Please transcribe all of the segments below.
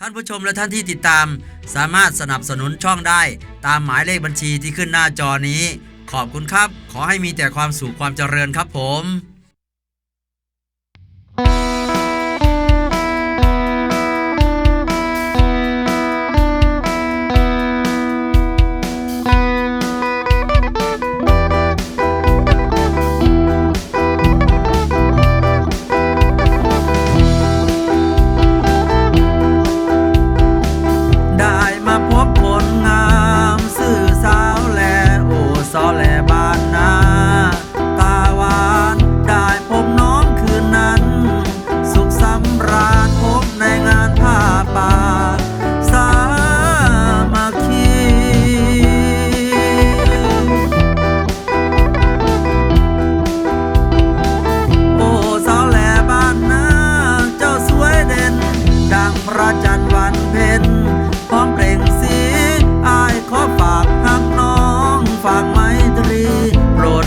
ท่านผู้ชมและท่านที่ติดตาม สามารถสนับสนุนช่องได้ ตามหมายเลขบัญชีที่ขึ้นหน้าจอนี้ ขอบคุณครับ ขอให้มีแต่ความสุขความเจริญครับผม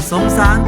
ส山。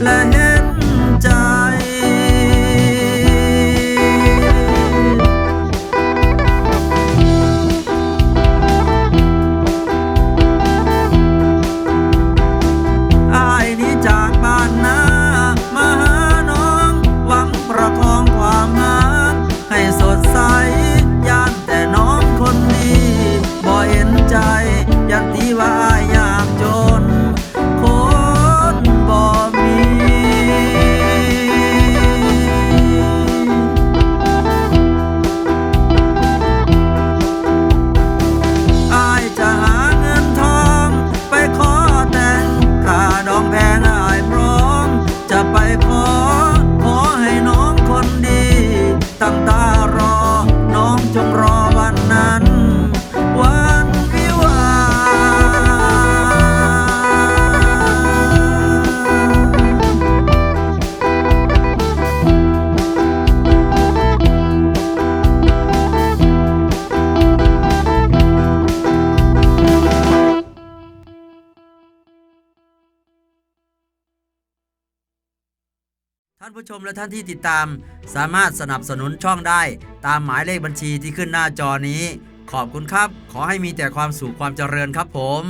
La neige. ท่านผู้ชมและท่านที่ติดตาม สามารถสนับสนุนช่องได้ตามหมายเลขบัญชีที่ขึ้นหน้าจอนี้ ขอบคุณครับ ขอให้มีแต่ความสุขความเจริญครับผม